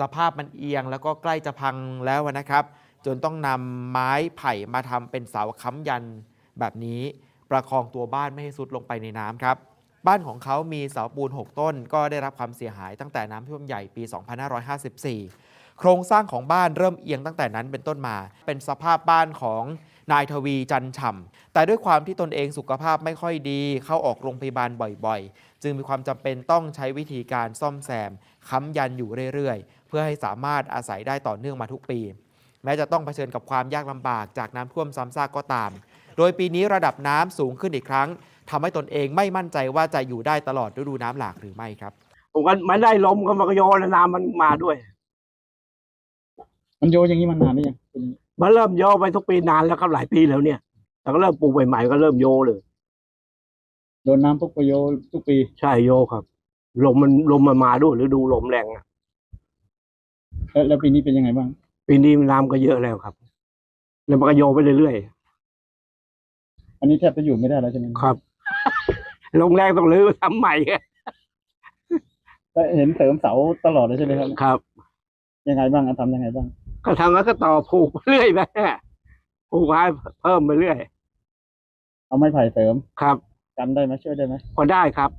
สภาพมันเอียงแล้วก็ใกล้จะพังแล้วนะครับ จนต้องนำไม้ไผ่มาทำเป็นเสาค้ำยันแบบนี้ ประคองตัวบ้านไม่ให้สุดลงไปในน้ำครับ บ้านของเขามีเสาปูน 6 ต้น ก็ได้รับความเสียหายตั้งแต่น้ำท่วมใหญ่ปี 2554 โครงสร้างของบ้านเริ่มเอียงตั้งแต่นั้นเป็นต้นมา เป็นสภาพบ้านของ นายทวีจันฉ่ำแต่ด้วยความที่ตนเองสุขภาพไม่ค่อยดี เข้าออกโรงพยาบาลบ่อยๆ จึงมีความจำเป็นต้องใช้วิธีการซ่อมแซมค้ำยันอยู่เรื่อยๆ เพื่อให้สามารถอาศัยได้ต่อเนื่องมาทุกปี แม้จะต้องเผชิญกับความยากลำบากจากน้ำท่วมซ้ำซากก็ตาม โดยปีนี้ระดับน้ำสูงขึ้นอีกครั้งทำให้ตนเองไม่มั่นใจว่าจะอยู่ได้ตลอดฤดูน้ำหลากหรือไม่ครับผมก็มันได้ลมก็มันก็โยนแล้วน้ำมันมาด้วย มันโยอย่างนี้มันนานหรือยังเป็น มันเริ่มโยไปทุกปีนานแล้วครับหลายปีแล้วเนี่ยแต่ก็เริ่มปลูกใหม่ๆก็เริ่มโยเลย โดนน้ำทุกปโยทุกปี ใช่โยครับลมมันลมมันมาด้วยหรือดูลมแรงอะแล้วแล้วปีนี้เป็นยังไงบ้าง ปีนี้น้ำก็เยอะแล้วครับ แล้วมันก็โยไปเรื่อยอันนี้แทบจะอยู่ไม่ได้แล้วใช่ไหมๆครับลมแรงต้องรื้อทำใหม่แล้วเห็นเสริมเสาตลอดเลยใช่ไหมครับ ครับ ยังไงบ้างอะทำยังไงบ้าง ก็ทำแล้วก็ต่อผูกไปเรื่อยไปผูกไว้เพิ่มไปเรื่อย เอาไม้ไผ่เสริมครับกันได้ไหมช่วยได้ไหมพอได้ครับ